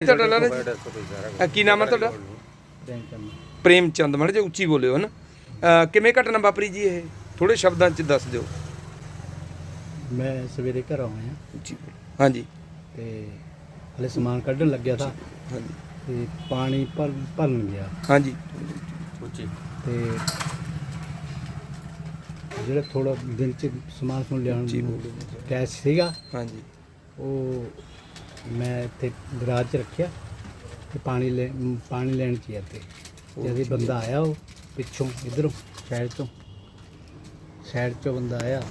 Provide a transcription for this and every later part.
ਤੁਹਾਡਾ ਲਾਲਾ ਜੀ? ਅ, ਕੀ ਨਾਮ ਹੈ ਤੁਹਾਡਾ? ਪ੍ਰੇਮ ਚੰਦ ਮਾੜੇ ਜੇ ਉੱਚੀ ਬੋਲਿਓ ਹਨ। ਕਿਵੇਂ ਘਟਨਾ ਵਾਪਰੀ ਜੀ ਇਹ? ਥੋੜੇ ਸ਼ਬਦਾਂ ਚ ਦੱਸ ਦਿਓ। ਮੈਂ ਸਵੇਰੇ ਘਰ ਆਇਆ। ਉੱਚੀ ਬੋਲੋ। ਹਾਂਜੀ। ਤੇ ਹਲੇ ਸਮਾਨ ਕੱਢਣ ਲੱਗਿਆ ਥਾ। ਹਾਂਜੀ। ਤੇ ਪਾਣੀ ਭਰ ਭਰਨ ਗਿਆ। ਹਾਂਜੀ। ਤੇ ਜਿਹੜਾ ਥੋੜਾ ਦਿਨ ਚ ਸਮਾਨ ਸਮੂਨ ਲਿਆਉਣ ਜੀ, ਨੂੰ। ਕੈਸ਼ ਸੀਗਾ ਹਾਂਜੀ। ਉਹ ਮੈਂ ਇੱਥੇ ਗਰਾਜ 'ਚ ਰੱਖਿਆ ਤੇ ਪਾਣੀ ਲੈ ਪਾਣੀ ਲੈਣ ਚ ਤੇ ਜਦ ਇਹ ਬੰਦਾ ਆਇਆ ਉਹ ਪਿੱਛੋਂ ਇਧਰੋਂ ਸਾਈਡ ਤੋਂ ਸਾਈਡ ਚੋਂ ਬੰਦਾ ਆਇਆ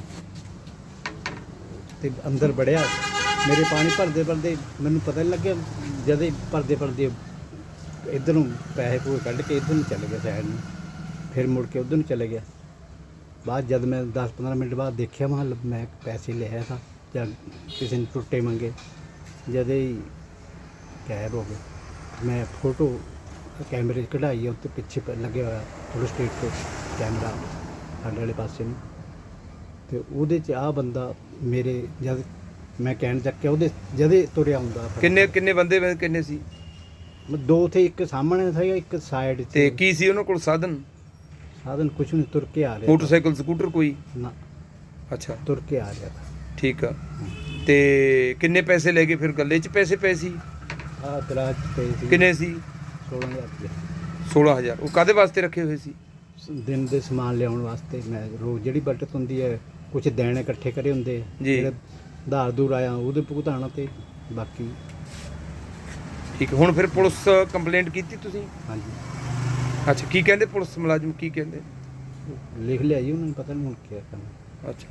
ਤੇ ਅੰਦਰ ਵੜਿਆ। ਮੇਰੇ ਪਾਣੀ ਭਰਦੇ ਭਰਦੇ ਮੈਨੂੰ ਪਤਾ ਨਹੀਂ ਲੱਗਿਆ ਜਦ ਇਹ ਭਰਦੇ ਭਰਦੇ ਇਧਰ ਨੂੰ ਪੈਸੇ ਪੂਰੇ ਕੱਢ ਕੇ ਇਧਰ ਨੂੰ ਚਲੇ ਗਿਆ ਸਾਈਡ ਨੂੰ। ਫਿਰ ਮੁੜ ਕੇ ਉਧਰ ਨੂੰ ਚਲੇ ਗਿਆ। ਬਾਅਦ ਜਦ ਮੈਂ 10-15 ਮਿੰਟ ਬਾਅਦ ਦੇਖਿਆ ਮੈਂ ਮੈਂ ਪੈਸੇ ਲਿਆ ਥਾ ਜਾਂ ਕਿਸੇ ਨੇ ਟੁੱਟੇ ਮੰਗੇ। ਜਦ ਹੀ ਗਾਇਬ ਹੋ ਗਏ ਮੈਂ ਫੋਟੋ ਕੈਮਰੇ 'ਚ ਕਢਾਈ ਆ ਉੱਤੇ ਪਿੱਛੇ ਪ- ਲੱਗਿਆ ਹੋਇਆ ਥੋੜਾ ਸਟੇਟ ਤੇ ਕੈਮਰਾ ਸਾਡੇ ਵਾਲੇ ਪਾਸੇ ਨੂੰ। ਤੇ ਉਹਦੇ 'ਚ ਆ ਬੰਦਾ ਮੇਰੇ ਜਦ ਮੈਂ ਕਹਿਣ ਚੱਕਿਆ ਉਹਦੇ ਜਦੇ ਤੁਰਿਆ ਹੁੰਦਾ। ਕਿੰਨੇ ਕਿੰਨੇ ਬੰਦੇ ਵੇ- ਕਿੰਨੇ ਸੀ? ਮੈਂ ਦੋ ਥੇ ਇੱਕ ਸਾਹਮਣੇ ਸੀ ਇੱਕ ਸਾਈਡ 'ਚ। ਤੇ ਕੀ ਸੀ ਉਹਨਾਂ ਕੋਲ ਸਾਧਨ? ਸਾਧਨ ਕੁਛ ਨਹੀਂ ਤੁਰ ਕੇ ਆ ਰਿਹਾ ਮੋਟਰਸਾਈਕਲ ਸਕੂਟਰ ਕੋਈ? ਨਾ। ਅੱਛਾ। ਤੁਰ ਕੇ ਆ ਰਿਹਾ ਠੀਕ ਆ। ਤੇ ਕਿੰਨੇ ਪੈਸੇ ਲੈ ਗਏ ਫਿਰ ਗੱਲੇ 'ਚ ਪੈਸੇ ਪਏ ਸੀ? ਆ ਗਰਾਜ ਪਏ ਸੀ। ਕਿੰਨੇ ਸੀ? 16000 ਰੁਪਏ। 16000 ਉਹ ਕਾਦੇ ਵਾਸਤੇ ਰੱਖੇ ਹੋਏ ਸੀ? ਦਿਨ ਦੇ ਸਮਾਨ ਲਿਆਉਣ ਵਾਸਤੇ ਮੈਂ ਰੋਜ਼ ਜਿਹੜੀ ਬਚਤ ਹੁੰਦੀ ਹੈ ਕੁਝ ਦੇਣੇ ਇਕੱਠੇ ਕਰੇ ਹੁੰਦੇ। ਜੀ। ਜਿਹੜੇ ਧਾਰ ਦੂਰ ਆਇਆ ਉਹਦੇ ਭੁਗਤਾਨ ਤੇ ਬਾਕੀ ਠੀਕ ਹੁਣ ਫਿਰ ਪੁਲਿਸ ਕੰਪਲੇਂਟ ਕੀਤੀ ਤੁਸੀਂ? ਹਾਂਜੀ। ਅੱਛਾ ਕੀ ਕਹਿੰਦੇ ਪੁਲਿਸ ਮੁਲਾਜ਼ਮ ਕੀ ਕਹਿੰਦੇ? ਲਿਖ ਲਿਆ ਜੀ ਉਹਨਾਂ ਨੂੰ ਪਤਾ ਨਹੀਂ ਹੁਣ ਕੀ ਕਰਨਾ। ਅੱਛਾ।